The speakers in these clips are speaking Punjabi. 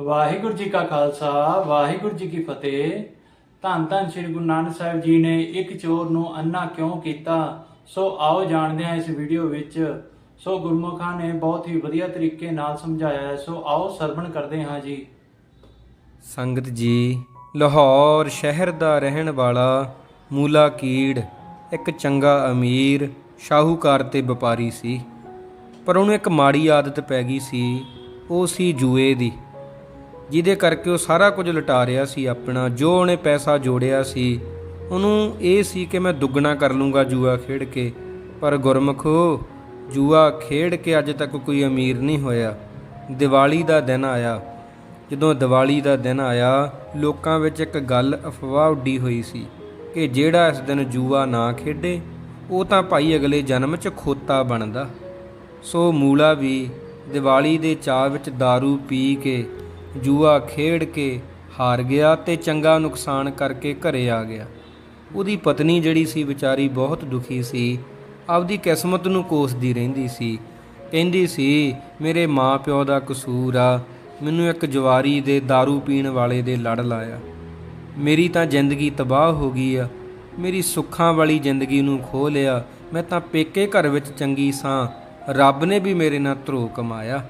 ਵਾਹਿਗੁਰੂ ਜੀ ਕਾ ਖਾਲਸਾ, ਵਾਹਿਗੁਰੂ ਜੀ ਕੀ ਫਤਿਹ। ਧੰਨ ਧੰਨ ਸ੍ਰੀ ਗੁਰੂ ਨਾਨਕ ਸਾਹਿਬ ਜੀ ਨੇ ਇੱਕ ਚੋਰ ਨੂੰ ਅੰਨਾ ਕਿਉਂ ਕੀਤਾ? ਸੋ ਆਓ ਜਾਣਦੇ ਹਾਂ ਇਸ ਵੀਡੀਓ ਵਿੱਚ। ਸੋ ਗੁਰਮੁਖਾਂ ਨੇ ਬਹੁਤ ਹੀ ਵਧੀਆ ਤਰੀਕੇ ਨਾਲ ਸਮਝਾਇਆ ਹੈ। ਸੋ ਆਓ ਸਰਵਣ ਕਰਦੇ ਹਾਂ ਜੀ। ਸੰਗਤ ਜੀ, ਲਾਹੌਰ ਸ਼ਹਿਰ ਦਾ ਰਹਿਣ ਵਾਲਾ ਮੂਲਾ ਕੀੜ, ਇੱਕ ਚੰਗਾ ਅਮੀਰ, ਸ਼ਾਹੂਕਾਰ ਤੇ ਵਪਾਰੀ ਸੀ। ਪਰ ਉਹਨੂੰ ਇੱਕ ਮਾੜੀ ਆਦਤ ਪੈ ਗਈ ਸੀ, ਉਹ ਸੀ ਜੂਏ ਦੀ। ਜਿਹਦੇ ਕਰਕੇ ਉਹ ਸਾਰਾ ਕੁਝ ਲਟਾ ਰਿਹਾ ਸੀ ਆਪਣਾ, ਜੋ ਉਹਨੇ ਪੈਸਾ ਜੋੜਿਆ ਸੀ। ਉਹਨੂੰ ਇਹ ਸੀ ਕਿ ਮੈਂ ਦੁੱਗਣਾ ਕਰ ਲੂੰਗਾ ਜੂਆ ਖੇਡ ਕੇ। ਪਰ ਗੁਰਮਖੋ, ਜੂਆ ਖੇਡ ਕੇ ਅੱਜ ਤੱਕ ਕੋਈ ਅਮੀਰ ਨਹੀਂ ਹੋਇਆ। ਦੀਵਾਲੀ ਦਾ ਦਿਨ ਆਇਆ। ਜਦੋਂ ਦੀਵਾਲੀ ਦਾ ਦਿਨ ਆਇਆ, ਲੋਕਾਂ ਵਿੱਚ ਇੱਕ ਗੱਲ ਅਫਵਾਹ ਉੱਡੀ ਹੋਈ ਸੀ ਕਿ ਜਿਹੜਾ ਇਸ ਦਿਨ ਜੂਆ ਨਾ ਖੇਡੇ, ਉਹ ਤਾਂ ਭਾਈ ਅਗਲੇ ਜਨਮ 'ਚ ਖੋਤਾ ਬਣਦਾ। ਸੋ ਮੂਲਾ ਵੀ ਦੀਵਾਲੀ ਦੇ ਚਾਅ ਵਿੱਚ दारू ਪੀ ਕੇ ਜੂਆ ਖੇਡ ਕੇ ਹਾਰ ਗਿਆ ਤੇ ਚੰਗਾ ਨੁਕਸਾਨ ਕਰਕੇ ਘਰੇ ਆ ਗਿਆ। ਉਹਦੀ ਪਤਨੀ ਜਿਹੜੀ ਸੀ ਵਿਚਾਰੀ ਬਹੁਤ ਦੁਖੀ ਸੀ। ਆਪਦੀ ਕਿਸਮਤ ਨੂੰ ਕੋਸਦੀ ਰਹਿੰਦੀ ਸੀ। ਕਹਿੰਦੀ ਸੀ, ਮੇਰੇ ਮਾਂ ਪਿਓ ਦਾ ਕਸੂਰ ਆ। ਮੈਨੂੰ ਇੱਕ ਜਵਾਰੀ ਦੇ दारू ਪੀਣ ਵਾਲੇ ਦੇ ਲੜ ਲਾਇਆ। ਮੇਰੀ ਤਾਂ ਜ਼ਿੰਦਗੀ ਤਬਾਹ ਹੋ ਗਈ ਆ। ਮੇਰੀ ਸੁੱਖਾਂ ਵਾਲੀ ਜ਼ਿੰਦਗੀ ਨੂੰ ਖੋ ਲਿਆ। ਮੈਂ ਤਾਂ ਪੇਕੇ ਘਰ ਵਿੱਚ ਚੰਗੀ ਸਾਂ। ਰੱਬ ਨੇ ਵੀ ਮੇਰੇ ਨਾਲ ਧਰੋ ਕਮਾਇਆ।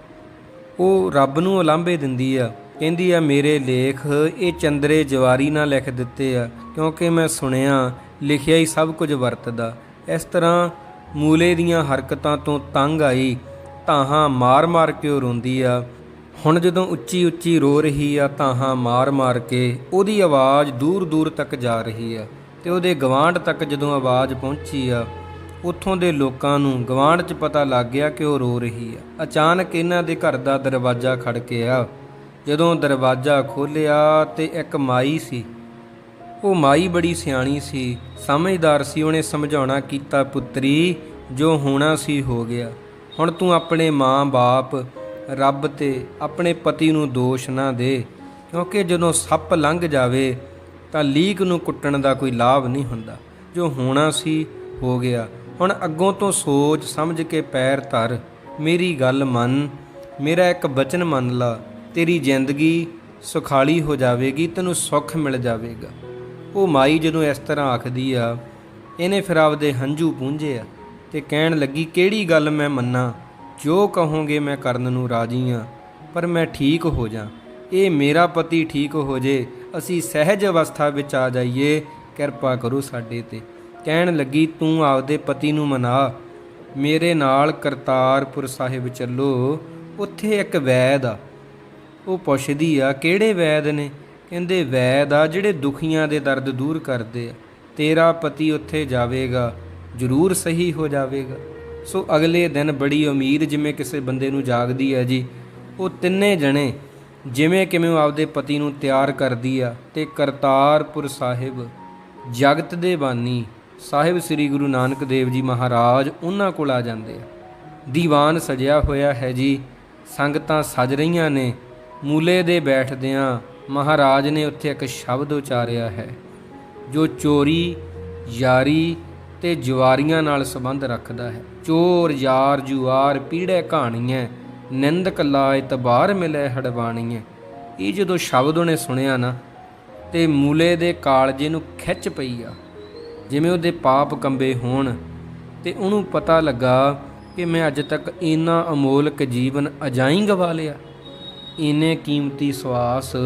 ਉਹ ਰੱਬ ਨੂੰ ਉਲਾਂਭੇ ਦਿੰਦੀ ਆ। ਕਹਿੰਦੀ ਆ, ਮੇਰੇ ਲੇਖ ਇਹ ਚੰਦਰੇ ਜਵਾਰੀ ਨਾਲ ਲਿਖ ਦਿੱਤੇ ਆ, ਕਿਉਂਕਿ ਮੈਂ ਸੁਣਿਆ, ਲਿਖਿਆ ਹੀ ਸਭ ਕੁਝ ਵਰਤਦਾ। ਇਸ ਤਰ੍ਹਾਂ ਮੂਲੇ ਦੀਆਂ ਹਰਕਤਾਂ ਤੋਂ ਤੰਗ ਆਈ, ਤਾਹਾਂ ਮਾਰ-ਮਾਰ ਕੇ ਉਹ ਰੋਂਦੀ ਆ। ਹੁਣ ਜਦੋਂ ਉੱਚੀ ਉੱਚੀ ਰੋ ਰਹੀ ਆ, ਤਾਹਾਂ ਮਾਰ-ਮਾਰ ਕੇ ਉਹਦੀ ਆਵਾਜ਼ ਦੂਰ-ਦੂਰ ਤੱਕ ਜਾ ਰਹੀ ਆ ਤੇ ਉਹਦੇ ਗਵਾਂਢ ਤੱਕ ਜਦੋਂ ਆਵਾਜ਼ ਪਹੁੰਚੀ ਆ ਉੱਥੋਂ ਦੇ ਲੋਕਾਂ ਨੂੰ ਗਵਾਂਢ 'ਚ ਪਤਾ ਲੱਗ ਗਿਆ ਕਿ ਉਹ ਰੋ ਰਹੀ ਆ। ਅਚਾਨਕ ਇਹਨਾਂ ਦੇ ਘਰ ਦਾ ਦਰਵਾਜ਼ਾ ਖੜਕਿਆ ਜਦੋਂ ਦਰਵਾਜ਼ਾ ਖੋਲ੍ਹਿਆ ਤੇ ਇੱਕ ਮਾਈ ਸੀ। ਉਹ ਮਾਈ ਬੜੀ ਸਿਆਣੀ ਸੀ। ਸਮਝਦਾਰ ਸੀ, ਉਹਨੇ ਸਮਝਾਉਣਾ ਕੀਤਾ, ਪੁੱਤਰੀ, ਜੋ ਹੋਣਾ ਸੀ ਹੋ ਗਿਆ। ਹੁਣ ਤੂੰ ਆਪਣੇ ਮਾਂ-ਬਾਪ, ਰੱਬ ਤੇ ਆਪਣੇ ਪਤੀ ਨੂੰ ਦੋਸ਼ ਨਾ ਦੇ। ਕਿਉਂਕਿ ਜਦੋਂ ਸੱਪ ਲੰਘ ਜਾਵੇ, ਤਾਂ ਲੀਕ ਨੂੰ ਕੁੱਟਣ ਦਾ ਕੋਈ ਲਾਭ ਨਹੀਂ ਹੁੰਦਾ। ਜੋ ਹੋਣਾ ਸੀ ਹੋ ਗਿਆ। ਹੁਣ ਅੱਗੋਂ ਤੋਂ ਸੋਚ ਸਮਝ ਕੇ ਪੈਰ ਧਰ, ਮੇਰੀ ਗੱਲ ਮੰਨ, ਮੇਰਾ ਇੱਕ ਬਚਨ ਮੰਨ ਲਾ, ਤੇਰੀ ਜ਼ਿੰਦਗੀ ਸੁਖਾਲੀ ਹੋ ਜਾਵੇਗੀ, ਤੈਨੂੰ ਸੁੱਖ ਮਿਲ ਜਾਵੇਗਾ। ਉਹ ਮਾਈ ਜਦੋਂ ਇਸ ਤਰ੍ਹਾਂ ਆਖਦੀ ਆ, ਇਹਨੇ ਫਿਰ ਆਪਦੇ ਹੰਝੂ ਪੂੰਝੇ ਆ ਤੇ ਕਹਿਣ ਲੱਗੀ, ਕਿਹੜੀ ਗੱਲ ਮੈਂ ਮੰਨਾਂ? ਜੋ ਕਹੋਗੇ ਮੈਂ ਕਰਨ ਨੂੰ ਰਾਜੀ ਆ, ਪਰ ਮੈਂ ਠੀਕ ਹੋ ਜਾ। ਇਹ ਮੇਰਾ ਪਤੀ ਠੀਕ ਹੋ ਜੇ, ਅਸੀਂ ਸਹਿਜ ਅਵਸਥਾ ਵਿੱਚ ਆ ਜਾਈਏ, ਕਿਰਪਾ ਕਰੋ ਸਾਡੇ ਤੇ। ਕਹਿਣ ਲੱਗੀ, ਤੂੰ ਆਪਦੇ ਪਤੀ ਨੂੰ ਮਨਾ। ਮੇਰੇ ਨਾਲ ਕਰਤਾਰਪੁਰ ਸਾਹਿਬ ਚੱਲੋ। ਉੱਥੇ ਇੱਕ ਵੈਦ ਆ। ਉਹ ਪੁੱਛਦੀ ਆ, ਕਿਹੜੇ ਵੈਦ ਨੇ? ਕਹਿੰਦੇ, ਵੈਦ ਆ ਜਿਹੜੇ ਦੁਖੀਆਂ ਦੇ ਦਰਦ ਦੂਰ ਕਰਦੇ ਆ। ਤੇਰਾ ਪਤੀ ਉੱਥੇ ਜਾਵੇਗਾ, ਜ਼ਰੂਰ ਸਹੀ ਹੋ ਜਾਵੇਗਾ। ਸੋ ਅਗਲੇ ਦਿਨ ਬੜੀ ਉਮੀਦ ਜਿਵੇਂ ਕਿਸੇ ਬੰਦੇ ਨੂੰ ਜਾਗਦੀ ਹੈ ਜੀ। ਉਹ ਤਿੰਨੇ ਜਣੇ ਜਿਵੇਂ ਕਿਵੇਂ ਉਹ ਆਪਦੇ ਪਤੀ ਨੂੰ ਤਿਆਰ ਕਰਦੀ ਆ ਤੇ ਕਰਤਾਰਪੁਰ ਸਾਹਿਬ ਜਗਤ ਦੇ ਬਾਨੀ ਸਾਹਿਬ ਸ੍ਰੀ ਗੁਰੂ ਨਾਨਕ ਦੇਵ ਜੀ ਮਹਾਰਾਜ ਉਹਨਾਂ ਕੋਲ ਆ ਜਾਂਦੇ ਆ। ਦੀਵਾਨ ਸਜਿਆ ਹੋਇਆ ਹੈ ਜੀ, ਸੰਗਤਾਂ ਸਜ ਰਹੀਆਂ ਨੇ, ਮੂਲੇ ਦੇ ਬੈਠਦਿਆਂ ਮਹਾਰਾਜ ਨੇ ਉੱਥੇ ਇੱਕ ਸ਼ਬਦ ਉਚਾਰਿਆ ਹੈ, ਜੋ ਚੋਰੀ, ਯਾਰੀ ਤੇ ਜਵਾਰੀਆਂ ਨਾਲ ਸੰਬੰਧ ਰੱਖਦਾ ਹੈ। ਚੋਰ, ਯਾਰ, ਜੁਆਰ, ਪੀੜੇ ਕਹਾਣੀਆਂ, ਨਿੰਦਕ ਲਾਇ ਤਬਾਰ ਮਿਲੇ ਹੜਵਾਣੀਆਂ ਇਹ ਜਦੋਂ ਸ਼ਬਦ ਉਹਨੇ ਸੁਣਿਆ ਨਾ, ਤੇ ਮੂਲੇ ਦੇ ਕਾਲਜੇ ਨੂੰ ਖਿੱਚ ਪਈ ਆ। ਜਿਵੇਂ ਉਹਦੇ ਪਾਪ ਕੰਬੇ ਹੋਣ ਤੇ ਉਹਨੂੰ ਪਤਾ ਲੱਗਾ ਕਿ ਮੈਂ ਅੱਜ ਤੱਕ ਇੰਨਾ ਅਮੋਲਕ ਜੀਵਨ ਅਜਾਈ ਗਵਾ ਲਿਆ। ਇੰਨੇ ਕੀਮਤੀ ਸਵਾਸ,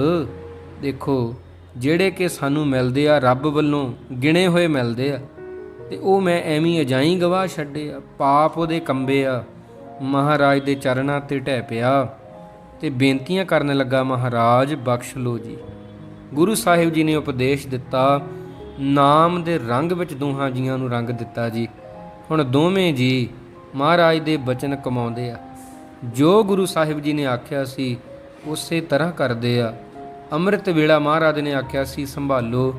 ਦੇਖੋ, ਜਿਹੜੇ ਕਿ ਸਾਨੂੰ ਮਿਲਦੇ ਆ, ਰੱਬ ਵੱਲੋਂ ਗਿਣੇ ਹੋਏ ਮਿਲਦੇ ਆ, ਤੇ ਉਹ ਮੈਂ ਐਵੇਂ ਅਜਾਈ ਗਵਾ ਛੱਡੇ ਆ ਪਾਪ ਉਹਦੇ ਕੰਬੇ ਆ, ਮਹਾਰਾਜ ਦੇ ਚਰਨਾਂ ਤੇ ਢਹਿ ਪਿਆ ਤੇ ਬੇਨਤੀਆਂ ਕਰਨ ਲੱਗਾ, ਮਹਾਰਾਜ, ਬਖਸ਼ ਲੋ ਜੀ। ਗੁਰੂ ਸਾਹਿਬ ਜੀ ਨੇ ਉਪਦੇਸ਼ ਦਿੱਤਾ ਨਾਮ ਦੇ ਰੰਗ ਵਿੱਚ ਦੋਹਾਂ ਜੀਆਂ ਨੂੰ ਰੰਗ ਦਿੱਤਾ ਜੀ। ਹੁਣ ਦੋਵੇਂ ਜੀ ਮਹਾਰਾਜ ਦੇ ਬਚਨ ਕਮਾਉਂਦੇ ਆ। ਜੋ ਗੁਰੂ ਸਾਹਿਬ ਜੀ ਨੇ ਆਖਿਆ ਸੀ, ਉਸੇ ਤਰ੍ਹਾਂ ਕਰਦੇ ਆ। ਅੰਮ੍ਰਿਤ ਵੇਲਾ ਮਹਾਰਾਜ ਨੇ ਆਖਿਆ ਸੀ, ਸੰਭਾਲੋ।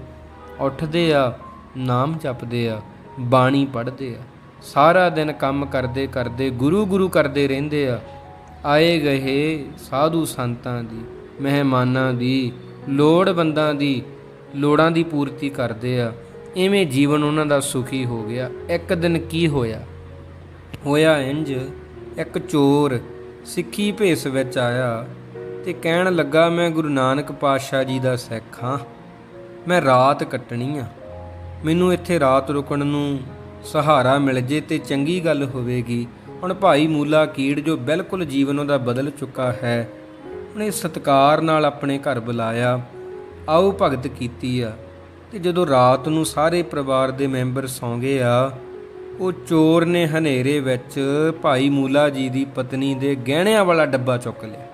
ਉੱਠਦੇ ਆ, ਨਾਮ ਜਪਦੇ ਆ, ਬਾਣੀ ਪੜ੍ਹਦੇ ਆ। ਸਾਰਾ ਦਿਨ ਕੰਮ ਕਰਦੇ ਕਰਦੇ, ਗੁਰੂ ਗੁਰੂ ਕਰਦੇ ਰਹਿੰਦੇ ਆ। ਆਏ ਗਏ ਸਾਧੂ ਸੰਤਾਂ ਦੀ, ਮਹਿਮਾਨਾਂ ਦੀ, ਲੋੜਵੰਦਾਂ ਦੀ ਲੋੜਾਂ ਦੀ ਪੂਰਤੀ ਕਰਦੇ ਆ ਐਵੇਂ ਜੀਵਨ ਉਹਨਾਂ ਦਾ ਸੁਖੀ ਹੋ ਗਿਆ। ਇੱਕ ਦਿਨ ਕੀ ਹੋਇਆ? ਹੋਇਆ ਇੰਜ, ਇੱਕ ਚੋਰ ਸਿੱਖੀ ਭੇਸ ਵਿੱਚ ਆਇਆ ਤੇ ਕਹਿਣ ਲੱਗਾ, ਮੈਂ ਗੁਰੂ ਨਾਨਕ ਪਾਤਸ਼ਾਹ ਜੀ ਦਾ ਸਿੱਖ ਹਾਂ। ਮੈਂ ਰਾਤ ਕੱਟਣੀ ਆ। ਮੈਨੂੰ ਇੱਥੇ ਰਾਤ ਰੁਕਣ ਨੂੰ ਸਹਾਰਾ ਮਿਲ ਜੇ ਤੇ ਚੰਗੀ ਗੱਲ ਹੋਵੇਗੀ। ਹੁਣ ਭਾਈ ਮੂਲਾ ਕੀੜ ਜੋ ਬਿਲਕੁਲ ਜੀਵਨ ਉਹਦਾ ਬਦਲ ਚੁੱਕਾ ਹੈ, ਉਹਨੇ ਸਤਕਾਰ ਨਾਲ ਆਪਣੇ ਘਰ ਬੁਲਾਇਆ। ਆਓ ਭਗਤ ਕੀਤੀ ਆ। ਤੇ ਜਦੋਂ ਰਾਤ ਨੂੰ ਸਾਰੇ ਪਰਿਵਾਰ ਦੇ ਮੈਂਬਰ ਸੌਂ ਗਏ ਆ, ਉਹ ਚੋਰ ਨੇ ਹਨੇਰੇ ਵਿੱਚ ਭਾਈ ਮੂਲਾ ਜੀ ਦੀ ਪਤਨੀ ਦੇ ਗਹਿਣਿਆਂ ਵਾਲਾ ਡੱਬਾ ਚੁੱਕ ਲਿਆ।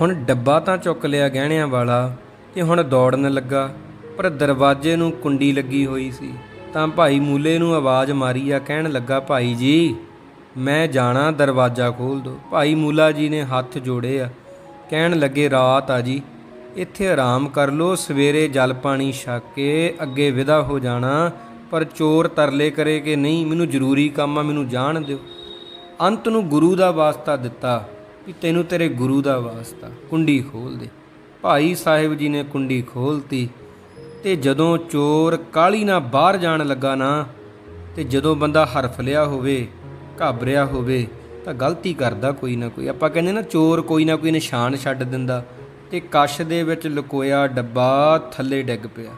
ਹੁਣ ਡੱਬਾ ਤਾਂ ਚੁੱਕ ਲਿਆ ਗਹਿਣਿਆਂ ਵਾਲਾ ਤੇ ਹੁਣ ਦੌੜਨ ਲੱਗਾ, ਪਰ ਦਰਵਾਜ਼ੇ ਨੂੰ ਕੁੰਡੀ ਲੱਗੀ ਹੋਈ ਸੀ। ਤਾਂ ਭਾਈ ਮੂਲੇ ਨੂੰ ਆਵਾਜ਼ ਮਾਰੀ ਆ ਕਹਿਣ ਲੱਗਾ, ਭਾਈ ਜੀ, ਮੈਂ ਜਾਣਾ ਦਰਵਾਜ਼ਾ ਖੋਲ ਦਿਓ ਭਾਈ ਮੂਲਾ ਜੀ ਨੇ ਹੱਥ ਜੋੜੇ ਆ, ਕਹਿਣ ਲੱਗੇ, ਰਾਤ ਆ ਜੀ। ਇੱਥੇ ਆਰਾਮ ਕਰ ਲੋ ਸਵੇਰੇ ਜਲ ਪਾਣੀ ਛਕ ਕੇ ਅੱਗੇ ਵਿਦਾ ਹੋ ਜਾਣਾ, ਪਰ ਚੋਰ ਤਰਲੇ ਕਰੇ ਕਿ ਨਹੀਂ, ਮੈਨੂੰ ਜ਼ਰੂਰੀ ਕੰਮ ਆ, ਮੈਨੂੰ ਜਾਣ ਦਿਓ। ਅੰਤ ਨੂੰ ਗੁਰੂ ਦਾ ਵਾਸਤਾ ਦਿੱਤਾ ਵੀ ਤੈਨੂੰ ਤੇਰੇ ਗੁਰੂ ਦਾ ਵਾਸਤਾ, ਕੁੰਡੀ ਖੋਲ ਦੇ। ਭਾਈ ਸਾਹਿਬ ਜੀ ਨੇ ਕੁੰਡੀ ਖੋਲਤੀ ਤੇ ਜਦੋਂ ਚੋਰ ਕਾਲੀ ਨਾਲ ਬਾਹਰ ਜਾਣ ਲੱਗਾ ਨਾ, ਤੇ ਜਦੋਂ ਬੰਦਾ ਹਰਫ ਲਿਆ ਹੋਵੇ, ਘਾਬਰਿਆ ਹੋਵੇ, ਤਾਂ ਗਲਤੀ ਕਰਦਾ ਕੋਈ ਨਾ ਕੋਈ। ਆਪਾਂ ਕਹਿੰਦੇ ਨਾ, ਚੋਰ ਕੋਈ ਨਾ ਕੋਈ ਨਿਸ਼ਾਨ ਛੱਡ ਦਿੰਦਾ। ਤੇ ਕਸ਼ ਦੇ ਵਿੱਚ ਲੁਕੋਇਆ ਡੱਬਾ ਥੱਲੇ ਡਿੱਗ ਪਿਆ।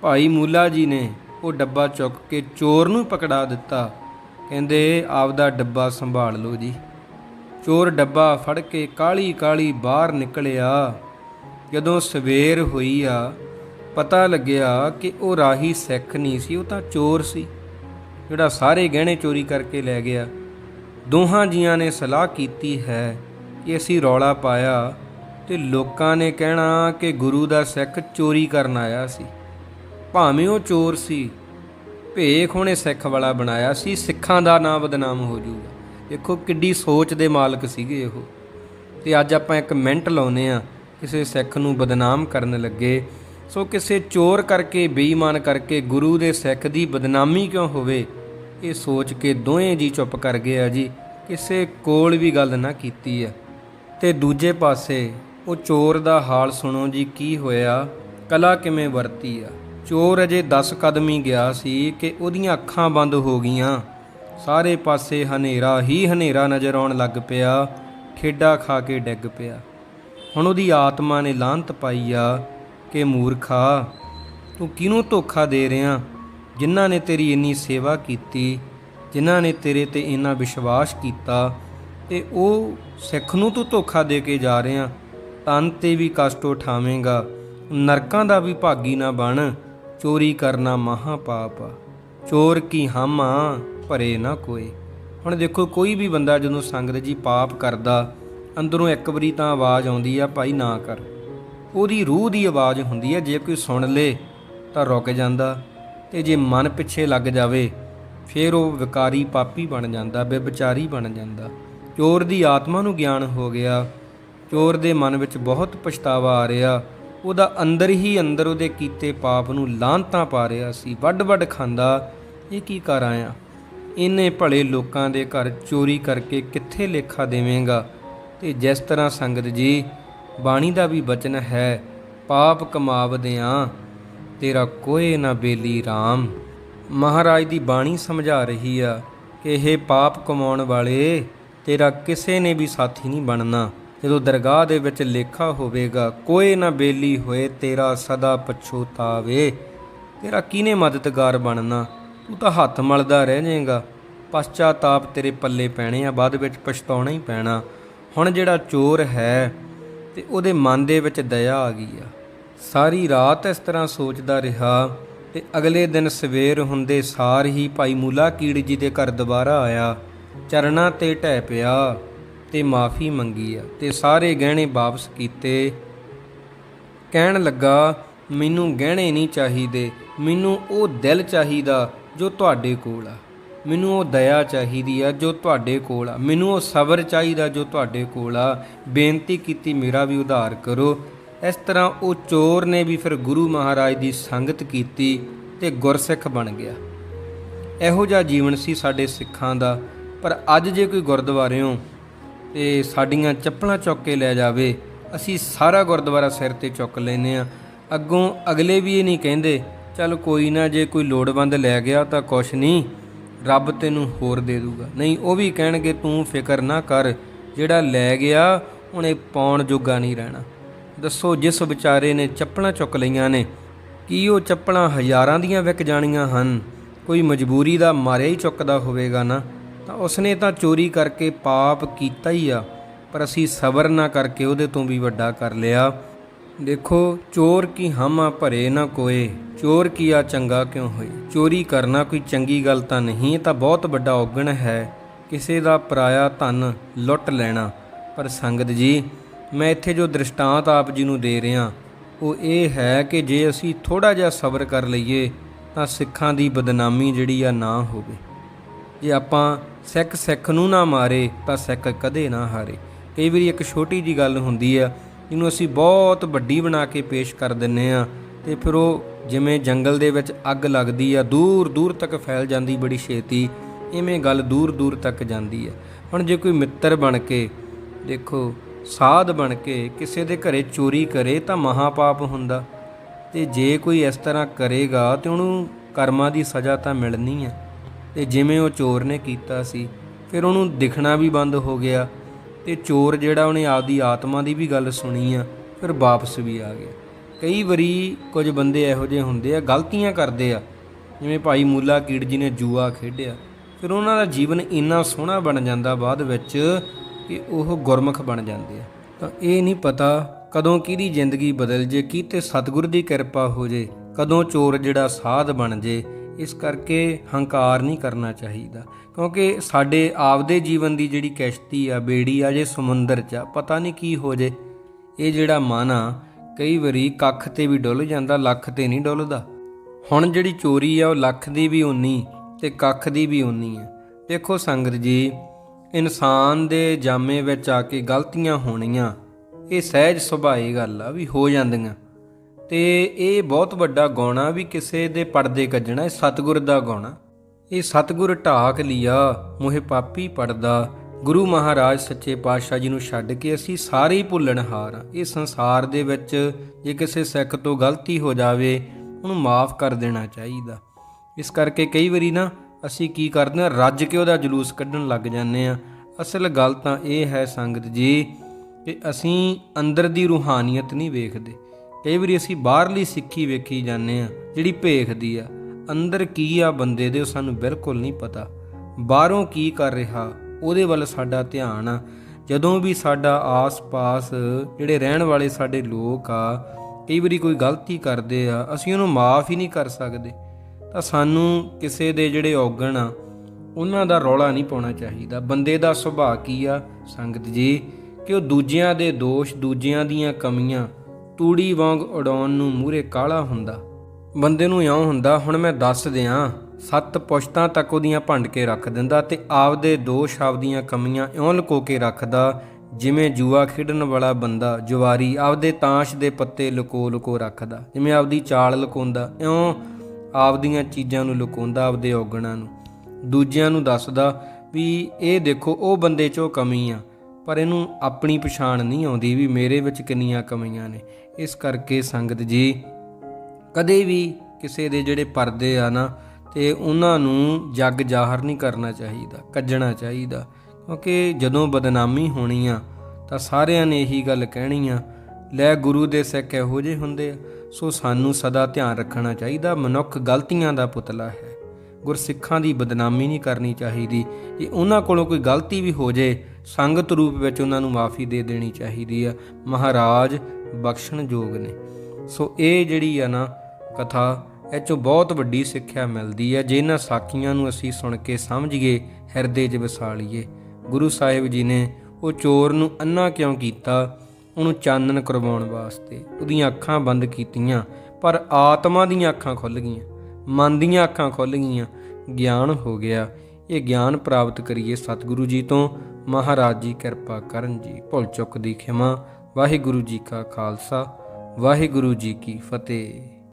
ਭਾਈ ਮੂਲਾ ਜੀ ਨੇ ਉਹ ਡੱਬਾ ਚੁੱਕ ਕੇ ਚੋਰ ਨੂੰ ਪਕੜਾ ਦਿੱਤਾ। ਕਹਿੰਦੇ, ਆਪਦਾ ਡੱਬਾ ਸੰਭਾਲ ਲਓ ਜੀ। ਚੋਰ ਡੱਬਾ ਫੜ ਕੇ ਕਾਲੀ ਕਾਲੀ ਬਾਹਰ ਨਿਕਲਿਆ। ਜਦੋਂ ਸਵੇਰ ਹੋਈ ਆ, ਪਤਾ ਲੱਗਿਆ ਕਿ ਉਹ ਰਾਹੀ ਸਿੱਖ ਨਹੀਂ ਸੀ, ਉਹ ਤਾਂ ਚੋਰ ਸੀ, ਜਿਹੜਾ ਸਾਰੇ ਗਹਿਣੇ ਚੋਰੀ ਕਰਕੇ ਲੈ ਗਿਆ। ਦੋਹਾਂ ਜੀਆਂ ਨੇ ਸਲਾਹ ਕੀਤੀ ਹੈ ਕਿ ਅਸੀਂ ਰੌਲਾ ਪਾਇਆ ਤੇ ਲੋਕਾਂ ਨੇ ਕਹਿਣਾ ਕਿ ਗੁਰੂ ਦਾ ਸਿੱਖ ਚੋਰੀ ਕਰਨ ਆਇਆ ਸੀ। ਭਾਵੇਂ ਉਹ ਚੋਰ ਸੀ, ਭੇਖ ਉਹਨੇ ਸਿੱਖ ਵਾਲਾ ਬਣਾਇਆ ਸੀ। ਸਿੱਖਾਂ ਦਾ ਨਾਮ ਬਦਨਾਮ ਹੋ ਜਾਊਗਾ। ਦੇਖੋ ਕਿੱਡੀ ਸੋਚ ਦੇ ਮਾਲਕ ਸੀਗੇ ਉਹ। ਤੇ ਅੱਜ ਆਪਾਂ ਇੱਕ ਮਿੰਟ ਲਾਉਨੇ ਆ ਕਿਸੇ ਸਿੱਖ ਨੂੰ ਬਦਨਾਮ ਕਰਨ ਲੱਗੇ। ਸੋ ਕਿਸੇ ਚੋਰ ਕਰਕੇ, ਬੇਈਮਾਨ ਕਰਕੇ ਗੁਰੂ ਦੇ ਸਿੱਖ ਦੀ ਬਦਨਾਮੀ ਕਿਉਂ ਹੋਵੇ? ਇਹ ਸੋਚ ਕੇ ਦੋਵੇਂ ਜੀ ਚੁੱਪ ਕਰ ਗਏ ਆ ਜੀ। ਕਿਸੇ ਕੋਲ ਵੀ ਗੱਲ ਨਾ ਕੀਤੀ ਆ ਤੇ ਦੂਜੇ ਪਾਸੇ ਉਹ ਚੋਰ ਦਾ ਹਾਲ ਸੁਣੋ ਜੀ, ਕੀ ਹੋਇਆ? ਕਲਾ ਕਿਵੇਂ ਵਰਤੀ ਆ? ਚੋਰ ਅਜੇ 10 ਕਦਮ ਹੀ ਗਿਆ ਸੀ ਕਿ ਉਹਦੀਆਂ ਅੱਖਾਂ ਬੰਦ ਹੋ ਗਈਆਂ। ਸਾਰੇ ਪਾਸੇ ਹਨੇਰਾ ਹੀ ਹਨੇਰਾ ਨਜ਼ਰ ਆਉਣ ਲੱਗ ਪਿਆ। ਠੇਡਾ ਖਾ ਕੇ ਡਿੱਗ ਪਿਆ। ਹੁਣ ਉਹਦੀ ਆਤਮਾ ਨੇ ਲਾਂਤ ਪਾਈ ਆ ਕਿ ਮੂਰਖਾ, ਤੂੰ ਕਿਹਨੂੰ ਧੋਖਾ ਦੇ ਰਿਹਾ? ਜਿਨ੍ਹਾਂ ਨੇ ਤੇਰੀ ਇੰਨੀ ਸੇਵਾ ਕੀਤੀ, ਜਿਨ੍ਹਾਂ ਨੇ ਤੇਰੇ ਤੇ ਇੰਨਾ ਵਿਸ਼ਵਾਸ ਕੀਤਾ, ਤੇ ਉਹ ਸਿੱਖ ਨੂੰ ਤੂੰ ਧੋਖਾ ਦੇ ਕੇ ਜਾ ਰਿਹਾ? ਤਨ ਤੇ ਵੀ ਕਸ਼ਟ ਉਠਾਵੇਂਗਾ। ਨਰਕਾਂ ਦਾ ਵੀ ਭਾਗੀ ਨਾ ਬਣ, ਚੋਰੀ ਕਰਨਾ ਮਹਾ ਪਾਪ ਆ ਚੋਰ ਕੀ ਹਾਮਾ ਭਰੇ ਨਾ ਕੋਈ। ਹੁਣ ਦੇਖੋ, ਕੋਈ ਵੀ ਬੰਦਾ ਜਦੋਂ ਸੰਗਤ ਜੀ ਪਾਪ ਕਰਦਾ, ਅੰਦਰੋਂ ਇੱਕ ਵਾਰੀ ਤਾਂ ਆਵਾਜ਼ ਆਉਂਦੀ ਆ, ਭਾਈ ਨਾ ਕਰ। ਉਹਦੀ ਰੂਹ ਦੀ ਆਵਾਜ਼ ਹੁੰਦੀ ਆ, ਜੇ ਕੋਈ ਸੁਣ ਲੇ, ਤਾਂ ਰੁਕ ਜਾਂਦਾ। ਤੇ ਜੇ ਮਨ ਪਿੱਛੇ ਲੱਗ ਜਾਵੇ, ਫਿਰ ਉਹ ਵਿਕਾਰੀ ਪਾਪੀ ਬਣ ਜਾਂਦਾ ਬੇਬਚਾਰੀ ਬਣ ਜਾਂਦਾ। ਚੋਰ ਦੀ ਆਤਮਾ ਨੂੰ ਗਿਆਨ ਹੋ ਗਿਆ। ਚੋਰ ਦੇ ਮਨ ਵਿੱਚ ਬਹੁਤ ਪਛਤਾਵਾ ਆ ਰਿਹਾ। ਉਹਦਾ ਅੰਦਰ ਹੀ ਅੰਦਰ ਉਹਦੇ ਕੀਤੇ ਪਾਪ ਨੂੰ ਲਾਂਤਾਂ ਪਾ ਰਿਹਾ ਸੀ। ਵੱਡ ਵੱਡ ਖਾਂਦਾ, ਇਹ ਕੀ ਕਰ ਆਇਆ? ਇਹਨੇ ਭਲੇ ਲੋਕਾਂ ਦੇ ਘਰ ਚੋਰੀ ਕਰਕੇ ਕਿੱਥੇ ਲੇਖਾ ਦੇਵੇਂਗਾ? ਤੇ ਜਿਸ ਤਰ੍ਹਾਂ ਸੰਗਤ ਜੀ, ਬਾਣੀ ਦਾ ਵੀ ਬਚਨ ਹੈ, ਪਾਪ ਕਮਾਵਦਿਆਂ ਤੇਰਾ ਕੋਏ ਨਾ ਬੇਲੀ RAM ਮਹਾਰਾਜ ਦੀ ਬਾਣੀ ਸਮਝਾ ਰਹੀ ਆ ਕਿ ਇਹ ਪਾਪ ਕਮਾਉਣ ਵਾਲੇ ਤੇਰਾ ਕਿਸੇ ਨੇ ਵੀ ਸਾਥੀ ਨਹੀਂ ਬਣਨਾ। ਜਦੋਂ ਦਰਗਾਹ ਦੇ ਵਿੱਚ ਲੇਖਾ ਹੋਵੇਗਾ, ਕੋਈ ਨਾ ਬੇਲੀ ਹੋਏ, ਤੇਰਾ ਸਦਾ ਪਛੋਤਾਵੇ ਤੇਰਾ ਕਿਹਨੇ ਮਦਦਗਾਰ ਬਣਨਾ? ਤੂੰ ਤਾਂ ਹੱਥ ਮਲਦਾ ਰਹਿ ਜਾਏਗਾ। ਪਛਤਾਤਾਪ ਤੇਰੇ ਪੱਲੇ ਪੈਣੇ ਆ, ਬਾਅਦ ਵਿੱਚ ਪਛਤਾਉਣਾ ਹੀ ਪੈਣਾ। ਹੁਣ ਜਿਹੜਾ ਚੋਰ ਹੈ ਤੇ ਉਹਦੇ ਮਨ ਦੇ ਵਿੱਚ ਦਇਆ ਆ ਗਈ ਆ। ਸਾਰੀ ਰਾਤ ਇਸ ਤਰ੍ਹਾਂ ਸੋਚਦਾ ਰਿਹਾ ਤੇ ਅਗਲੇ ਦਿਨ ਸਵੇਰ ਹੁੰਦੇ ਸਾਰ ਹੀ ਭਾਈ ਮੂਲਾ ਕੀੜੀ ਜੀ ਦੇ ਘਰ ਦੁਬਾਰਾ ਆਇਆ। ਚਰਨਾਂ ਤੇ ਢਹਿ ਪਿਆ। ਤੇ ਮਾਫੀ ਮੰਗੀ ਆ ਤੇ ਸਾਰੇ ਗਹਿਣੇ ਵਾਪਸ ਕੀਤੇ। ਕਹਿਣ ਲੱਗਾ, ਮੈਨੂੰ ਗਹਿਣੇ ਨਹੀਂ ਚਾਹੀਦੇ, ਮੈਨੂੰ ਉਹ ਦਿਲ ਚਾਹੀਦਾ ਜੋ ਤੁਹਾਡੇ ਕੋਲ ਆ। ਮੈਨੂੰ ਉਹ ਦਇਆ ਚਾਹੀਦੀ ਆ ਜੋ ਤੁਹਾਡੇ ਕੋਲ ਆ। ਮੈਨੂੰ ਉਹ ਸਬਰ ਚਾਹੀਦਾ ਜੋ ਤੁਹਾਡੇ ਕੋਲ ਆ। ਬੇਨਤੀ ਕੀਤੀ ਮੇਰਾ ਵੀ ਉਧਾਰ ਕਰੋ। ਇਸ ਤਰ੍ਹਾਂ ਉਹ ਚੋਰ ਨੇ ਵੀ ਫਿਰ ਗੁਰੂ ਮਹਾਰਾਜ ਦੀ ਸੰਗਤ ਕੀਤੀ ਤੇ ਗੁਰਸਿੱਖ ਬਣ ਗਿਆ। ਇਹੋ ਜਿਹਾ ਜੀਵਨ ਸੀ ਸਾਡੇ ਸਿੱਖਾਂ ਦਾ। ਪਰ ਅੱਜ ਜੇ ਕੋਈ ਗੁਰਦੁਆਰਿਓਂ ਤੇ ਸਾਡੀਆਂ ਚੱਪਲਾਂ ਚੁੱਕ ਕੇ ਲੈ ਜਾਵੇ। ਅਸੀਂ ਸਾਰਾ ਗੁਰਦੁਆਰਾ ਸਿਰ ਤੇ ਚੁੱਕ ਲੈਨੇ ਆ। ਅੱਗੋਂ ਅਗਲੇ ਵੀ ਇਹ ਨਹੀਂ ਕਹਿੰਦੇ, ਚੱਲ ਕੋਈ ਨਾ, ਜੇ ਕੋਈ ਲੋੜਵੰਦ ਲੈ ਗਿਆ ਤਾਂ ਕੁਛ ਨਹੀਂ, ਰੱਬ ਤੈਨੂੰ ਹੋਰ ਦੇ ਦੂਗਾ। ਨਹੀਂ, ਉਹ ਵੀ ਕਹਿਣਗੇ, ਤੂੰ ਫਿਕਰ ਨਾ ਕਰ, ਜਿਹੜਾ ਲੈ ਗਿਆ, ਉਹਨੇ ਪਾਉਣ ਜੋਗਾ ਨਹੀਂ ਰਹਿਣਾ। ਦੱਸੋ, ਜਿਸ ਵਿਚਾਰੇ ਨੇ ਚੱਪਲਾਂ ਚੁੱਕ ਲਈਆਂ ਨੇ, ਕੀ ਉਹ ਚੱਪਲਾਂ ਹਜ਼ਾਰਾਂ ਦੀਆਂ ਵਿਕ ਜਾਣੀਆਂ ਹਨ? ਕੋਈ ਮਜਬੂਰੀ ਦਾ ਮਾਰਿਆ ਹੀ ਚੁੱਕਦਾ ਹੋਵੇਗਾ ਨਾ। ਤਾਂ ਉਸਨੇ ਤਾਂ ਚੋਰੀ ਕਰਕੇ ਪਾਪ ਕੀਤਾ ਹੀ ਆ, ਪਰ ਅਸੀਂ ਸਬਰ ਨਾ ਕਰਕੇ ਉਹਦੇ ਤੋਂ ਵੀ ਵੱਡਾ ਕਰ ਲਿਆ। ਦੇਖੋ, ਚੋਰ ਕੀ ਹਮਾ ਭਰੇ ਨਾ ਕੋਏ, ਚੋਰ ਕੀਆ ਚੰਗਾ ਕਿਉਂ ਹੋਏ? ਚੋਰੀ ਕਰਨਾ ਕੋਈ ਚੰਗੀ ਗੱਲ ਤਾਂ ਨਹੀਂ, ਇਹ ਤਾਂ ਬਹੁਤ ਵੱਡਾ ਔਗਣ ਹੈ। ਕਿਸੇ ਦਾ ਪਰਾਇਆ ਧਨ ਲੁੱਟ ਲੈਣਾ। ਪਰ ਸੰਗਤ ਜੀ, ਮੈਂ ਇੱਥੇ ਜੋ ਦ੍ਰਿਸ਼ਟਾਂਤ ਆਪ ਜੀ ਨੂੰ ਦੇ ਰਿਹਾ, ਉਹ ਇਹ ਹੈ ਕਿ ਜੇ ਅਸੀਂ ਥੋੜਾ ਜਿਹਾ ਸਬਰ ਕਰ ਲਈਏ, ਤਾਂ ਸਿੱਖਾਂ ਦੀ ਬਦਨਾਮੀ ਜਿਹੜੀ ਆ ਨਾ ਹੋਵੇ। ਜੇ ਆਪਾਂ ਸਿੱਖ ਸਿੱਖ ਨੂੰ ਨਾ ਮਾਰੇ, ਤਾਂ ਸਿੱਖ ਕਦੇ ਨਾ ਹਾਰੇ। ਕਈ ਵਾਰੀ ਇੱਕ ਛੋਟੀ ਜੀ ਗੱਲ ਹੁੰਦੀ ਆ, ਜਿਹਨੂੰ ਅਸੀਂ ਬਹੁਤ ਵੱਡੀ ਬਣਾ ਕੇ ਪੇਸ਼ ਕਰ ਦਿੰਨੇ ਆ, ਤੇ ਫਿਰ ਉਹ ਜਿਵੇਂ ਜੰਗਲ ਦੇ ਵਿੱਚ ਅੱਗ ਲੱਗਦੀ ਆ, ਦੂਰ ਦੂਰ ਤੱਕ ਫੈਲ ਜਾਂਦੀ ਬੜੀ ਛੇਤੀ, ਇਵੇਂ ਗੱਲ ਦੂਰ ਦੂਰ ਤੱਕ ਜਾਂਦੀ ਆ। ਹੁਣ ਜੇ ਕੋਈ ਮਿੱਤਰ ਬਣ ਕੇ, ਦੇਖੋ, ਸਾਧ ਬਣ ਕੇ ਕਿਸੇ ਦੇ ਘਰੇ ਚੋਰੀ ਕਰੇ ਤਾਂ ਮਹਾਪਾਪ ਹੁੰਦਾ। ਤੇ ਜੇ ਕੋਈ ਇਸ ਤਰ੍ਹਾਂ ਕਰੇਗਾ ਤੇ ਉਹਨੂੰ ਕਰਮਾਂ ਦੀ ਸਜ਼ਾ ਤਾਂ ਮਿਲਣੀ ਹੈ ਤੇ ਜਿਵੇਂ ਉਹ ਚੋਰ ਨੇ ਕੀਤਾ ਸੀ, ਫਿਰ ਉਹਨੂੰ ਦਿਖਣਾ ਵੀ ਬੰਦ ਹੋ ਗਿਆ ਤੇ ਚੋਰ ਜਿਹੜਾ ਉਹਨੇ ਆਪਦੀ ਆਤਮਾ ਦੀ ਵੀ ਗੱਲ ਸੁਣੀ ਆ, ਫਿਰ ਵਾਪਸ ਵੀ ਆ ਗਿਆ। ਕਈ ਵਾਰੀ ਕੁਝ ਬੰਦੇ ਇਹੋ ਜਿਹੇ ਹੁੰਦੇ ਆ, ਗਲਤੀਆਂ ਕਰਦੇ ਆ। ਜਿਵੇਂ ਭਾਈ ਮੂਲਾ ਕੀੜ ਜੀ ਨੇ ਜੂਆ ਖੇਡਿਆ, ਫਿਰ ਉਹਨਾਂ ਦਾ ਜੀਵਨ ਇੰਨਾ ਸੋਹਣਾ ਬਣ ਜਾਂਦਾ ਬਾਅਦ ਵਿੱਚ ਕਿ ਉਹ ਗੁਰਮੁਖ ਬਣ ਜਾਂਦੇ ਆ। ਤਾਂ ਇਹ ਨਹੀਂ ਪਤਾ ਕਦੋਂ ਕਿਹਦੀ ਜ਼ਿੰਦਗੀ ਬਦਲ ਜੇ ਕੀ ਤੇ ਸਤਿਗੁਰ ਦੀ ਕਿਰਪਾ ਹੋ ਜੇ, ਕਦੋਂ ਚੋਰ ਜਿਹੜਾ ਸਾਧ ਬਣ ਜੇ ਇਸ ਕਰਕੇ ਹੰਕਾਰ ਨਹੀਂ ਕਰਨਾ ਚਾਹੀਦਾ। ਕਿਉਂਕਿ ਸਾਡੇ ਆਪਦੇ ਜੀਵਨ ਦੀ ਜਿਹੜੀ ਕਿਸ਼ਤੀ ਆ ਬੇੜੀ ਆ ਜੇ ਸਮੁੰਦਰ 'ਚ ਆ, ਪਤਾ ਨਹੀਂ ਕੀ ਹੋ ਜੇ। ਇਹ ਜਿਹੜਾ ਮਨ ਆ ਕਈ ਵਾਰੀ ਕੱਖ ਤੇ ਵੀ ਡੁੱਲ ਜਾਂਦਾ ਲੱਖ ਤੇ ਨਹੀਂ ਡੁੱਲਦਾ। ਹੁਣ ਜਿਹੜੀ ਚੋਰੀ ਆ ਉਹ ਲੱਖ ਦੀ ਵੀ ਉਨੀ ਤੇ ਕੱਖ ਦੀ ਵੀ ਉਨੀ ਆ। ਦੇਖੋ ਸੰਗਤ ਜੀ ਇਨਸਾਨ ਦੇ ਜਾਮੇ ਵਿੱਚ ਆ ਕੇ ਗਲਤੀਆਂ ਹੋਣੀਆਂ ਇਹ ਸਹਿਜ ਸੁਭਾਈ ਗੱਲ ਆ ਵੀ ਹੋ ਜਾਂਦੀਆਂ। ਤੇ ਇਹ ਬਹੁਤ ਵੱਡਾ ਗਾਉਣਾ ਵੀ ਕਿਸੇ ਦੇ ਪਰਦੇ ਕੱਜਣਾ, ਇਹ ਸਤਿਗੁਰ ਦਾ ਗਾਉਣਾ ਇਹ ਸਤਿਗੁਰ ਢਾਕ ਲਿਆ, ਮੋਹਿ ਪਾਪੀ ਪੜਦਾ ਗੁਰੂ ਮਹਾਰਾਜ ਸੱਚੇ ਪਾਤਸ਼ਾਹ ਜੀ ਨੂੰ ਛੱਡ ਕੇ ਅਸੀਂ ਸਾਰੇ ਹੀ ਭੁੱਲਣਹਾਰ ਹਾਂ ਇਹ ਸੰਸਾਰ ਦੇ ਵਿੱਚ ਜੇ ਕਿਸੇ ਸਿੱਖ ਤੋਂ ਗਲਤੀ ਹੋ ਜਾਵੇ, ਉਹਨੂੰ ਮਾਫ ਕਰ ਦੇਣਾ ਚਾਹੀਦਾ। ਇਸ ਕਰਕੇ ਕਈ ਵਾਰੀ ਨਾ ਅਸੀਂ ਕੀ ਕਰਦੇ ਹਾਂ, ਰੱਜ ਕੇ ਉਹਦਾ ਜਲੂਸ ਕੱਢਣ ਲੱਗ ਜਾਂਦੇ ਆ ਅਸਲ ਗੱਲ ਤਾਂ ਇਹ ਹੈ ਸੰਗਤ ਜੀ ਕਿ ਅਸੀਂ ਅੰਦਰ ਦੀ ਰੂਹਾਨੀਅਤ ਨਹੀਂ ਵੇਖਦੇ। ਕਈ ਵਾਰੀ ਅਸੀਂ ਬਾਹਰਲੀ ਸਿੱਖੀ ਵੇਖੀ ਜਾਂਦੇ ਆ ਜਿਹੜੀ ਭੇਖਦੀ ਆ। ਅੰਦਰ ਕੀ ਆ ਬੰਦੇ ਦੇ, ਉਹ ਸਾਨੂੰ ਬਿਲਕੁਲ ਨਹੀਂ ਪਤਾ। ਬਾਹਰੋਂ ਕੀ ਕਰ ਰਿਹਾ, ਉਹਦੇ ਵੱਲ ਸਾਡਾ ਧਿਆਨ ਆ। ਜਦੋਂ ਵੀ ਸਾਡਾ ਆਸ-ਪਾਸ, ਜਿਹੜੇ ਰਹਿਣ ਵਾਲੇ ਸਾਡੇ ਲੋਕ ਆ, ਕਈ ਵਾਰੀ ਕੋਈ ਗਲਤੀ ਕਰਦੇ ਆ, ਅਸੀਂ ਉਹਨੂੰ ਮਾਫ ਹੀ ਨਹੀਂ ਕਰ ਸਕਦੇ। ਤਾਂ ਸਾਨੂੰ ਕਿਸੇ ਦੇ ਜਿਹੜੇ ਔਗਣ ਆ, ਉਹਨਾਂ ਦਾ ਰੌਲਾ ਨਹੀਂ ਪਾਉਣਾ ਚਾਹੀਦਾ। ਬੰਦੇ ਦਾ ਸੁਭਾਅ ਕੀ ਆ, ਸੰਗਤ ਜੀ? ਕਿ ਉਹ ਦੂਜਿਆਂ ਦੇ ਦੋਸ਼, ਦੂਜਿਆਂ ਦੀਆਂ ਕਮੀਆਂ ਤੂੜੀ ਵਾਂਗ ਉਡਾਉਣ ਨੂੰ ਮੂਰੇ ਕਾਲਾ ਹੁੰਦਾ। ਬੰਦੇ ਨੂੰ ਇਉਂ ਹੁੰਦਾ, ਹੁਣ ਮੈਂ ਦੱਸ ਦਿਆਂ, ਸੱਤ ਪੁਸ਼ਤਾਂ ਤੱਕ ਉਹਦੀਆਂ ਭੰਡ ਕੇ ਰੱਖ ਦਿੰਦਾ ਤੇ ਆਪਦੇ ਦੋਸ਼ ਆਪਦੀਆਂ ਕਮੀਆਂ ਇਉਂ ਲੁਕੋ ਕੇ ਰੱਖਦਾ, ਜਿਵੇਂ ਜੂਆ ਖੇਡਣ ਵਾਲਾ ਬੰਦਾ ਜੁਵਾਰੀ ਆਪਦੇ ਤਾਸ਼ ਦੇ ਪੱਤੇ ਲੁਕੋ ਲੁਕੋ ਰੱਖਦਾ, ਜਿਵੇਂ ਆਪਦੀ ਚਾਲ ਲੁਕਾਉਂਦਾ, ਇਉਂ ਆਪਦੀਆਂ ਚੀਜ਼ਾਂ ਨੂੰ ਲੁਕਾਉਂਦਾ ਆਪਦੇ ਔਗਣਾਂ ਨੂੰ। ਦੂਜਿਆਂ ਨੂੰ ਦੱਸਦਾ ਵੀ ਇਹ ਦੇਖੋ, ਉਹ ਬੰਦੇ 'ਚੋਂ ਕਮੀ ਆ, ਪਰ ਇਹਨੂੰ ਆਪਣੀ ਪਛਾਣ ਨਹੀਂ ਆਉਂਦੀ ਵੀ ਮੇਰੇ ਵਿੱਚ ਕਿੰਨੀਆਂ ਕਮੀਆਂ ਨੇ। ਇਸ ਕਰਕੇ ਸੰਗਤ ਜੀ, ਕਦੇ ਵੀ ਕਿਸੇ ਦੇ ਜਿਹੜੇ ਪਰਦੇ ਆ ਨਾ, ਤੇ ਉਹਨਾਂ ਨੂੰ ਜੱਗ ਜ਼ਾਹਰ ਨਹੀਂ ਕਰਨਾ ਚਾਹੀਦਾ, ਕੱਜਣਾ ਚਾਹੀਦਾ। ਕਿਉਂਕਿ ਜਦੋਂ ਬਦਨਾਮੀ ਹੋਣੀ ਆ, ਤਾਂ ਸਾਰਿਆਂ ਨੇ ਇਹੀ ਗੱਲ ਕਹਿਣੀ ਆ, ਲੈ ਗੁਰੂ ਦੇ ਸਿੱਖ ਇਹੋ ਜਿਹੇ ਹੁੰਦੇ ਆ। ਸੋ ਸਾਨੂੰ ਸਦਾ ਧਿਆਨ ਰੱਖਣਾ ਚਾਹੀਦਾ, ਮਨੁੱਖ ਗਲਤੀਆਂ ਦਾ ਪੁਤਲਾ ਹੈ। ਗੁਰਸਿੱਖਾਂ ਦੀ ਬਦਨਾਮੀ ਨਹੀਂ ਕਰਨੀ ਚਾਹੀਦੀ, ਜੇ ਉਹਨਾਂ ਕੋਲੋਂ ਕੋਈ ਗਲਤੀ ਵੀ ਹੋ ਜੇ ਸੰਗਤ ਰੂਪ ਵਿੱਚ ਉਹਨਾਂ ਨੂੰ ਮਾਫੀ ਦੇ ਦੇਣੀ ਚਾਹੀਦੀ ਆ। ਮਹਾਰਾਜ ਬਖਸ਼ਣ ਯੋਗ ਨੇ। ਸੋ ਇਹ ਜਿਹੜੀ ਆ ਨਾ ਕਥਾ, ਇਹ ਚੋਂ ਬਹੁਤ ਵੱਡੀ ਸਿੱਖਿਆ ਮਿਲਦੀ ਹੈ ਜੇ ਇਹਨਾਂ ਸਾਖੀਆਂ ਨੂੰ ਅਸੀਂ ਸੁਣ ਕੇ ਸਮਝੀਏ, ਹਿਰਦੇ 'ਚ ਵਸਾ ਲਈਏ ਗੁਰੂ ਸਾਹਿਬ ਜੀ ਨੇ ਉਹ ਚੋਰ ਨੂੰ ਅੰਨਾ ਕਿਉਂ ਕੀਤਾ? ਉਹਨੂੰ ਚਾਨਣ ਕਰਵਾਉਣ ਵਾਸਤੇ। ਉਹਦੀਆਂ ਅੱਖਾਂ ਬੰਦ ਕੀਤੀਆਂ, ਪਰ ਆਤਮਾ ਦੀਆਂ ਅੱਖਾਂ ਖੁੱਲ ਗਈਆਂ। ਮਨ ਦੀਆਂ ਅੱਖਾਂ ਖੁੱਲ ਗਈਆਂ। ਗਿਆਨ ਹੋ ਗਿਆ। ਇਹ ਗਿਆਨ ਪ੍ਰਾਪਤ ਕਰੀਏ ਸਤਿਗੁਰੂ ਜੀ ਤੋਂ। ਮਹਾਰਾਜ ਜੀ ਕਿਰਪਾ ਕਰਨ ਜੀ। ਭੁੱਲ ਚੁੱਕ ਦੀ ਖਿਮਾ। ਵਾਹਿਗੁਰੂ ਜੀ ਕਾ ਖਾਲਸਾ। ਵਾਹਿਗੁਰੂ ਜੀ ਕੀ ਫਤਿਹ।